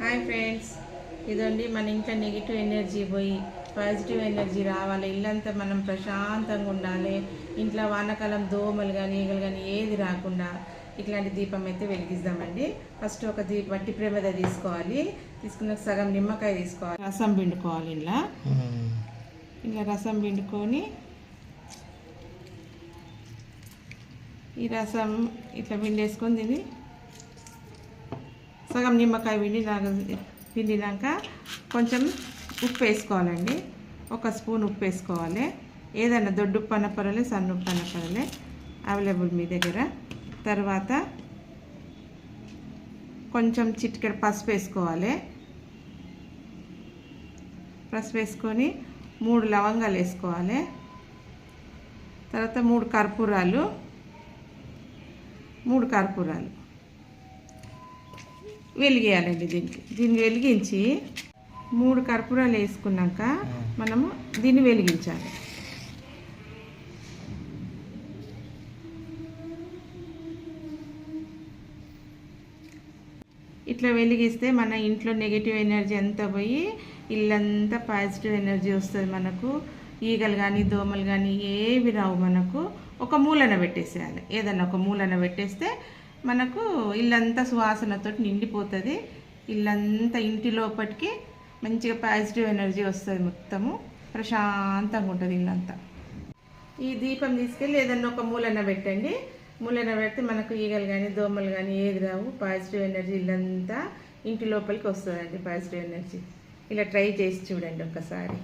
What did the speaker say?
Hi friends ఇదండి మన ఇంట్లో నెగిటివ్ ఎనర్జీ పోయి పాజిటివ్ ఎనర్జీ రావాలి. ఇల్లంతా మనం ప్రశాంతంగా ఉండాలి. ఇంట్లో వానాకాలం దోమలు కానీ ఈగలు కానీ ఏది రాకుండా ఇట్లాంటి దీపం అయితే వెలిగిద్దామండి ఫస్ట్ ఒక దీ వట్టి ప్రమేద తీసుకోవాలి. తీసుకున్న సగం నిమ్మకాయ తీసుకోవాలి. రసం పిండుకోవాలి ఇలా ఇలా రసం పిండుకొని ఈ రసం ఇట్లా పిండేసుకొని దీన్ని సగం నిమ్మకాయ పిండి పిండినాక కొంచెం ఉప్పు వేసుకోవాలండి. ఒక స్పూన్ ఉప్పు వేసుకోవాలి. ఏదైనా దొడ్డు ఉప్పు అన్న పర్వాలేదు సన్న ఉప్పు అన్న పొరలే అవైలబుల్ మీ దగ్గర. తర్వాత కొంచెం చిటికెడ పసుపు వేసుకోవాలి. పసుపు వేసుకొని మూడు లవంగాలు వేసుకోవాలి. తర్వాత మూడు కర్పూరాలు మూడు కర్పూరాలు. వెలిగేయాలండి దీనికి. దీన్ని వెలిగించి మూడు కర్పూరాలు వేసుకున్నాక మనము దీన్ని వెలిగించాలి. ఇట్లా వెలిగిస్తే మన ఇంట్లో నెగిటివ్ ఎనర్జీ అంతా పోయి ఇల్లంతా పాజిటివ్ ఎనర్జీ వస్తుంది మనకు. ఈగలు కానీ దోమలు కానీ ఏవి రావు మనకు. ఒక మూలన పెట్టేసేయాలి. ఏదన్నా ఒక మూలన పెట్టేస్తే మనకు ఇల్లంతా సువాసనతో నిండిపోతుంది. ఇల్లంతా ఇంటి లోపలికి మంచిగా పాజిటివ్ ఎనర్జీ వస్తుంది మొత్తము. ప్రశాంతంగా ఉంటుంది ఇల్లంతా. ఈ దీపం తీసుకెళ్ళి ఏదన్నా ఒక మూలన పెట్టండి. మూలన పెడితే మనకు ఈగలు కానీ దోమలు కానీ ఏది రావు. పాజిటివ్ ఎనర్జీ ఇల్లంతా ఇంటి లోపలికి వస్తుందండి పాజిటివ్ ఎనర్జీ ఇలా ట్రై చేసి చూడండి ఒకసారి.